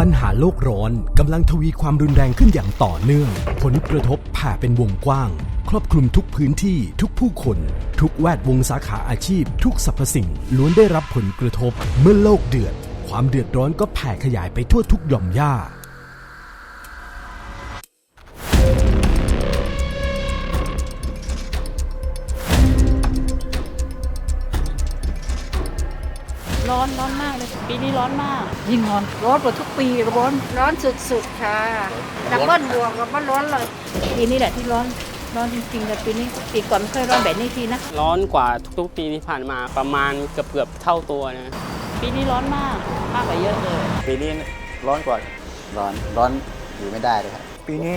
ปัญหาโลกร้อนกำลังทวีความรุนแรงขึ้นอย่างต่อเนื่อง ผลกระทบแผ่เป็นวงกว้าง ครอบคลุมทุกพื้นที่ทุกผู้คน ทุกแวดวงสาขาอาชีพ ทุกสรรพสิ่งล้วนได้รับผลกระทบ เมื่อโลกเดือด ความเดือดร้อนก็แผ่ขยายไปทั่วทุกหย่อมหญ้า อนร้อนมากเลย ปีนี้ร้อนมาก ยิ่งร้อนร้อนกว่าทุกปีร้อนร้อนสุดๆค่ะดับเบิลบวกกับว่าร้อนเลยปีนี้แหละที่ร้อนร้อนจริงๆแต่ปีนี้ปีก่อนไม่เคยร้อนแบบนี้ทีนะ ร้อนกว่าทุกๆปีที่ผ่านมาประมาณเกือบเกือบๆเท่าตัวนะปีนี้ร้อนมากมากกว่าเยอะเลย ปีนี้ร้อนกว่าร้อนร้อนอยู่ไม่ได้เลยครับปีนี้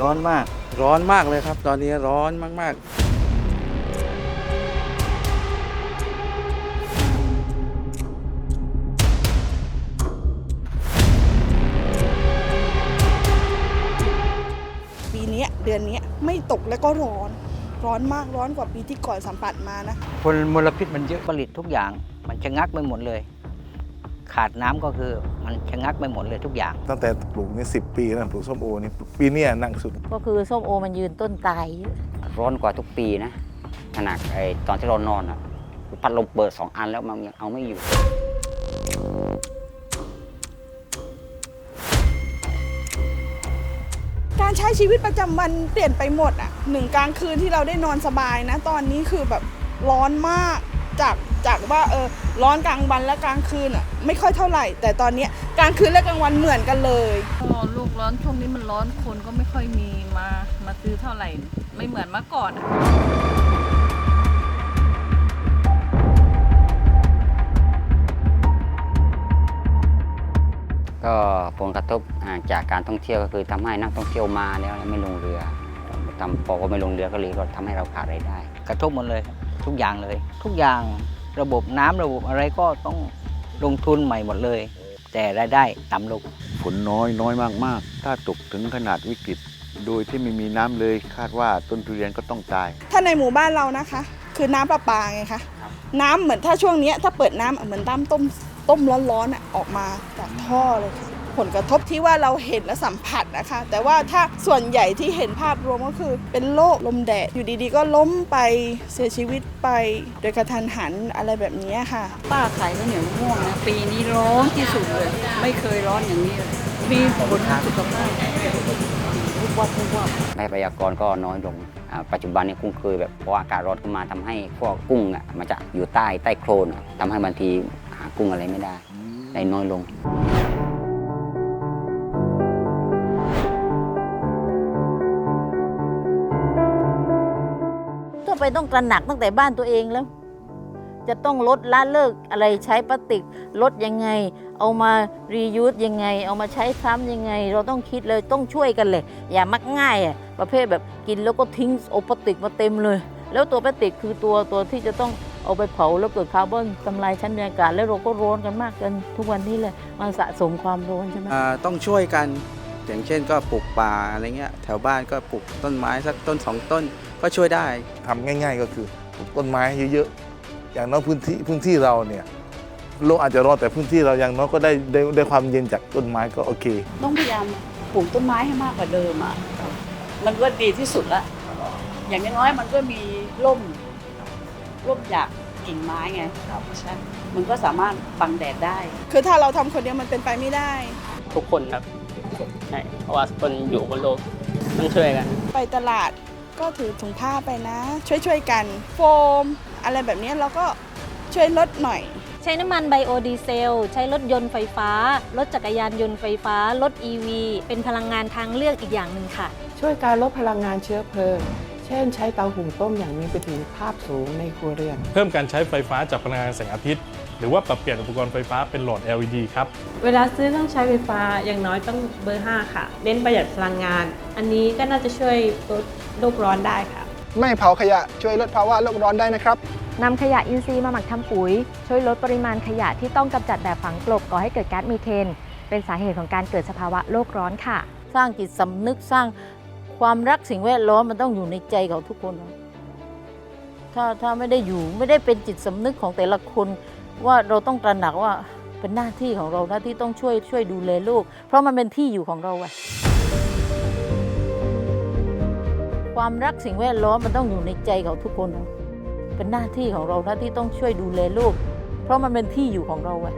ร้อนมากร้อนมากเลยครับ ตอนนี้ร้อนมากปี เนี้ยเดือนเนี้ยไม่ตกแล้วก็ร้อน ร้อนมากร้อนกว่าปีที่ก่อนสัมผัสมานะมลมลพิษมันเยอะผลิตทุกอย่าง มันชะงักไปหมดเลย ขาดน้ำก็คือมันชะงักไปหมดเลยทุกอย่าง ตั้งแต่ปลูกนี่สิปีแล้วปลูกส้มโอนี่ปีเนี้ยหนักสุด ก็คือส้มโอมันยืนต้นตายร้อนกว่าทุกปีนะขนาดไอตอนที่เรานอนอะพัดลมเปิดสองอันแล้วมันยังเอาไม่อยู่ ช้ชีวิตประจำวันเปลี่ยนไปหมดอะหนึ่งกลางคืนที่เราได้นอนสบายนะ ตอนนี้คือแบบร้อนมากจากจากว่าเออร้อนกลางวันและกลางคืนอะไม่ค่อยเท่าไหร่ แต่ตอนเนี้กลางคืนและกลางวันเหมือนกันเลยก็ลูกร้อนช่วงนี้มันร้อนคนก็ไม่ค่อยมีมามาซื้อเท่าไหร่ ไม่เหมือนเมื่อก่อน ก็ผลกระทบอ่าจากการท่องเที่ยวก็คือทำให้นักท่องเที่ยวมาแล้วไม่ลงเรือทำพอก็ไม่ลงเรือก็เลยก็ทำให้เราขาดรายได้ กระทบหมดเลยครับทุกอย่างเลย ทุกอย่างระบบน้ำระบบอะไรก็ต้องลงทุนใหม่หมดเลย แต่รายได้ต่ำลงฝนน้อยน้อยมากๆ ถ้าตกถึงขนาดวิกฤต โดยที่ไม่มีน้ำเลยคาดว่าต้นทุเรียนก็ต้องตาย ถ้าในหมู่บ้านเรานะคะ คือน้ำประปาไงคะน้ำเหมือนถ้าช่วงเนี้ยถ้าเปิดน้ำเหมือนน้ำต้ม ต้มร้อนๆอะออกมาจากท่อเลยค่ะผลกระทบที่ว่าเราเห็นและสัมผัสนะคะ แต่ว่าถ้าส่วนใหญ่ที่เห็นภาพรวมก็คือ เป็นโรคลมแดดอยู่ดีๆ ก็ล้มไปเสียชีวิตไป โดยกระทันหันอะไรแบบเนี้ยค่ะ ป้าขายข้าวเหนียวมะม่วงนะปีนี้ร้อนที่สุดเลย ไม่เคยร้อนอย่างนี้เลยมีผลทางสุขภาพทุกวันทุกวันทรัพยากรก็น้อยลงอ่าปัจจุบันเนี่ยกุ้งเคยแบบเพราะว่าอากาศร้อนขึ้นมาทำให้พวกกุ้งอะมันจะอยู่ใต้ใต้โคลนอะทำให้บางทีหา กุ้งอะไรไม่ได้ได้น้อยลง ทั่วไปต้องตระหนักตั้งแต่บ้านตัวเองแล้ว จะต้องลดละเลิกอะไรใช้พลาสติกลดยังไง เอามารียูสยังไง เอามาใช้ซ้ำยังไง เราต้องคิดเลยต้องช่วยกันเลย อย่ามักง่ายอะประเภทแบบกินแล้วก็ทิ้งเอพลาสติกมาเต็มเลย แล้วตัวพลาสติกคือตัวตัวที่จะต้อง เอาไปเผาแล้วเกิดคาร์บอนทำลายชั้นบรรยากาศ แล้วเราก็ร้อนกันมากกันทุกวันนี้เลยมันสะสมความร้อนใช่ไหมๆอ่าต้องช่วยกันอย่างเช่นก็ปลูกป่าอะไรเงี้ยแถวบ้านก็ปลูกต้นไม้สักต้นสองต้นก็ช่วยได้ ทำง่าย ๆก็คือปลูกต้นไม้เยอะๆ อย่างน้อยพื้นที่พื้นที่เราเนี่ยโลกอาจจะร้อนแต่พื้นที่เราอย่างน้อยก็ได้ได้ได้ความเย็นจากต้นไม้ก็โอเค ต้องพยายามปลูกต้นไม้ให้มากกว่าเดิมอะ มันก็ดีที่สุดละ อย่างน้อยๆมันก็มีร่ม ร่มจากกิ่งไม้ไงใช่มันก็สามารถบังแดดได้ คือถ้าเราทำคนเดียวมันเป็นไปไม่ได้ ทุกคนครับใช่เพราะว่าคนอยู่บนโลกต้องช่วยกัน ไปตลาดก็ถือถุงผ้าไปนะ ช่วยๆกัน โฟม อะไรแบบเนี้ยเราก็ช่วยลดหน่อย ใช้น้ำมันไบโอดีเซล ใช้รถยนต์ไฟฟ้า รถจักรยานยนต์ไฟฟ้า รถ EV เป็นพลังงานทางเลือกอีกอย่างหนึ่งค่ะ ช่วยการลดพลังงานเชื้อเพลิง เช่น ใช้เตาหุงต้มอย่างมีประสิทธิภาพสูงในครัวเรือน เพิ่มการใช้ไฟฟ้าจากพลังงานแสงอาทิตย์ หรือว่าปรับเปลี่ยนอุปกรณ์ไฟฟ้าเป็นโหลด LED ครับ เวลาซื้อเครื่องใช้ไฟฟ้าอย่างน้อยต้องเบอร์ 5 ค่ะ เน้นประหยัดพลังงาน อันนี้ก็น่าจะช่วยลดโลกร้อนได้ค่ะ ไม่เผาขยะช่วยลดภาวะโลกร้อนได้นะครับนำขยะอินทรีย์มาหมักทำปุ๋ย ช่วยลดปริมาณขยะที่ต้องกำจัดแบบฝังกลบก่อให้เกิดก๊าซมีเทน เป็นสาเหตุของการเกิดสภาวะโลกร้อนค่ะ สร้างจิตสำนึกสร้าง ความรักสิ่งแวดล้อมมันต้องอยู่ในใจของทุกคน ถ้าถ้าไม่ได้อยู่ไม่ได้เป็นจิตสำนึกของแต่ละคนว่าเราต้องตระหนักว่าเป็นหน้าที่ของเราหน้าที่ต้องช่วยช่วยดูแลลูก เพราะมันเป็นที่อยู่ของเราอะความรักสิ่งแวดล้อมมันต้องอยู่ในใจของทุกคน เป็นหน้าที่ของเราหน้าที่ต้องช่วยดูแลลูก เพราะมันเป็นที่อยู่ของเราอะ